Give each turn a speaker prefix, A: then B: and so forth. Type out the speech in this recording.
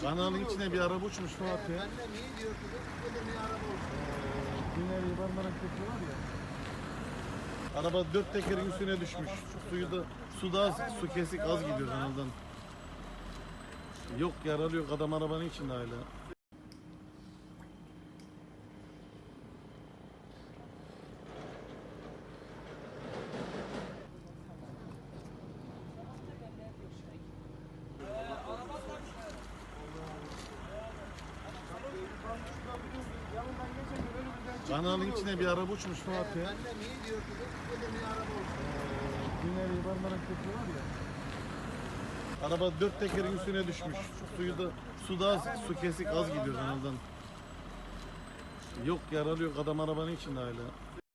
A: Kanalın içine bir araba uçmuş Fuat ya.
B: Ben de niye diyor ki da bir araba olsun.
A: Güney Marmara Köprü var ya. Araba dört tekerin üstüne düşmüş. Suyu da suda az, su kesik az gidiyor kanaldan. Yok yaralı yok adam arabanın içinde hala. Kanalın içine bir araba uçmuş Fuat ya.
B: Ben de niye diyor ki bu da bir araba olsun.
A: Güney Marmara Köprü var ya. Araba dört tekerin üstüne düşmüş. Suyu da suda az, su kesik az gidiyor kanaldan. Yok yaralı yok adam arabanın içinde hala.